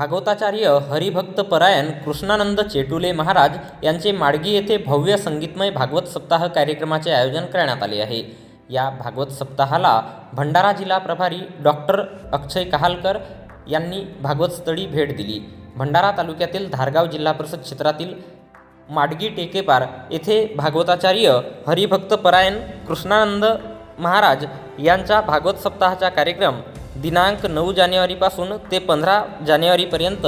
भागवताचार्य हरिभक्त परायण कृष्णानंद चेटुले महाराज यांचे माडगी येथे भव्य संगीतमय भागवत सप्ताह कार्यक्रमाचे आयोजन करण्यात आले आहे. या भागवत सप्ताहाला भंडारा जिल्हा प्रभारी डॉक्टर अक्षय कहालकर यांनी भागवतस्थळी भेट दिली. भंडारा तालुक्यातील धारगाव जिल्हा परिषद क्षेत्रातील माडगी टेकेपार येथे भागवताचार्य हरिभक्त परायण कृष्णानंद महाराज यांचा भागवत सप्ताहाचा कार्यक्रम दिनांक नऊ जानेवारीपासून ते पंधरा जानेवारीपर्यंत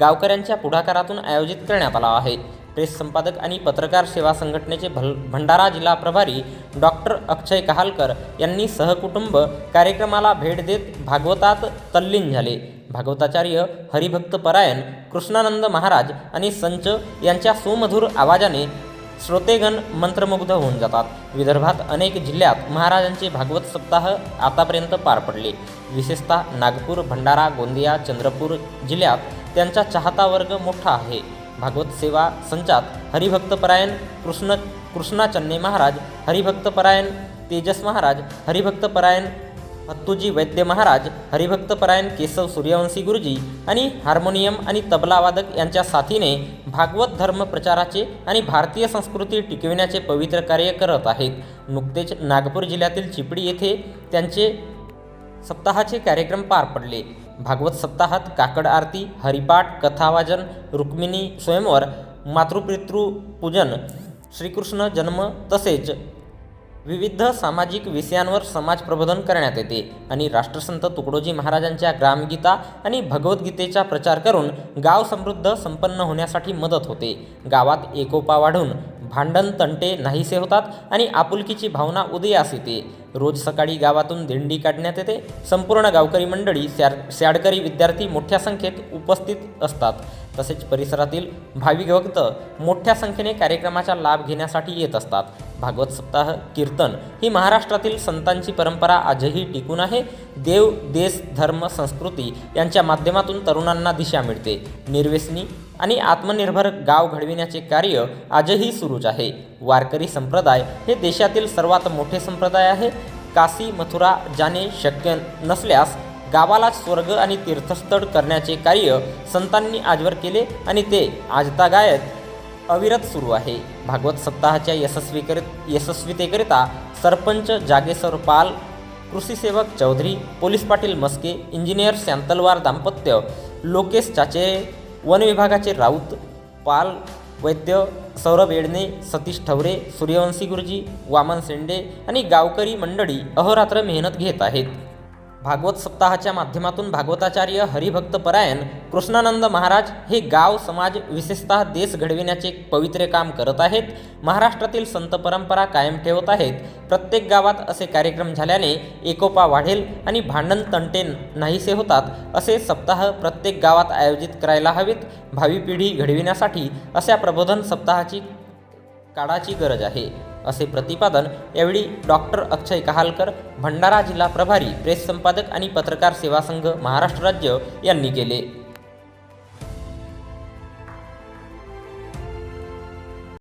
गावकऱ्यांच्या पुढाकारातून आयोजित करण्यात आला आहे. प्रेस संपादक आणि पत्रकार सेवा संघटनेचे भल भंडारा जिल्हा प्रभारी डॉक्टर अक्षय कहालकर यांनी सहकुटुंब कार्यक्रमाला भेट देत भागवतात तल्लीन झाले. भागवताचार्य हरिभक्त परायण कृष्णानंद महाराज आणि संच यांच्या सुमधुर आवाजाने श्रोतेगण मंत्रमुग्ध होऊन जातात. विदर्भात अनेक जिल्ह्यात महाराजांचे भागवत सप्ताह आतापर्यंत पार पडले. विशेषतः नागपूर भंडारा गोंदिया चंद्रपूर जिल्ह्यात त्यांचा चाहता वर्ग मोठा आहे. भागवत सेवा संचात हरिभक्तपरायण कृष्ण कृष्णाचन्ने महाराज हरिभक्तपरायण तेजस महाराज हरिभक्तपरायण हत्तूजी वैद्य महाराज हरिभक्तपरायण केशव सूर्यवंशी गुरुजी आणि हार्मोनियम आणि तबलावादक यांच्या साथीने भागवत धर्म प्रचाराचे आणि भारतीय संस्कृती टिकविण्याचे पवित्र कार्य करत आहेत. नुकतेच नागपूर जिल्ह्यातील चिपडी येथे त्यांचे सप्ताहाचे कार्यक्रम पार पडले. भागवत सप्ताहात काकड आरती हरिपाठ कथावाचन रुक्मिणी स्वयंवर मातृपितृ पूजन श्रीकृष्ण जन्म तसेच विविध सामाजिक विषयांवर समाज प्रबोधन करण्यात येते आणि राष्ट्रसंत तुकडोजी महाराजांच्या ग्रामगीता आणि भगवद्गीतेचा प्रचार करून गाव समृद्ध संपन्न होण्यासाठी मदत होते. गावात एकोपा वाढून भांडण तंटे नाहीसे होतात आणि आपुलकीची भावना उदयास येते. रोज सकाळी गावातून दिंडी काढण्यात येते. संपूर्ण गावकरी मंडळी स्याड स्याडकरी विद्यार्थी मोठ्या संख्येत उपस्थित असतात. तसेच परिसरातील भाविक भक्त मोठ्या संख्येने कार्यक्रमाचा लाभ घेण्यासाठी येत असतात. भागवत सप्ताह कीर्तन. ही महाराष्ट्रातील संतांची परंपरा आजही टिकून आहे. देव देश धर्म संस्कृती यांच्या माध्यमातून तरुणांना दिशा मिळते. निर्व्यसनी आणि आत्मनिर्भर गाव घडविण्याचे कार्य आजही सुरूच आहे. वारकरी संप्रदाय हे देशातील सर्वात मोठे संप्रदाय आहे. काशी मथुरा जाणे शक्य नसल्यास गावाला स्वर्ग आणि तीर्थस्थळ करण्याचे कार्य संतांनी आजवर केले आणि ते आजतागायत अविरत सुरू आहे. भागवत सप्ताहाच्या यशस्वीकरित यशस्वीतेकरिता सरपंच जागेसर पाल कृषी सेवक चौधरी पोलीस पाटील मस्के इंजिनियर शांतलवार दाम्पत्य लोकेश चाचे वन विभागाचे राऊत पाल वैद्य सौरभ येडणे सतीश ठवरे सूर्यवंशी गुरुजी वामन शेंडे आणि गावकरी मंडळी अहोरात्र मेहनत घेत आहेत. भागवत सप्ताहाच्या माध्यमातून भागवताचार्य हरिभक्त परायण कृष्णानंद महाराज हे गाव समाज विशेषतः देश घडविण्याचे पवित्र काम करत आहेत. महाराष्ट्रातील संत परंपरा कायम ठेवत आहेत. प्रत्येक गावात असे कार्यक्रम झाल्याने एकोपा वाढेल आणि भांडण तंटे नाहीसे होतात असे सप्ताह प्रत्येक गावात आयोजित करायला हवेत. भावी पिढी घडविण्यासाठी अशा प्रबोधन सप्ताहाची काळाची गरज आहे. असे प्रतिपादन यावेळी डॉक्टर अक्षय कहालकर भंडारा जिल्हा प्रभारी प्रेस संपादक आणि पत्रकार सेवा संघ महाराष्ट्र राज्य यांनी केले.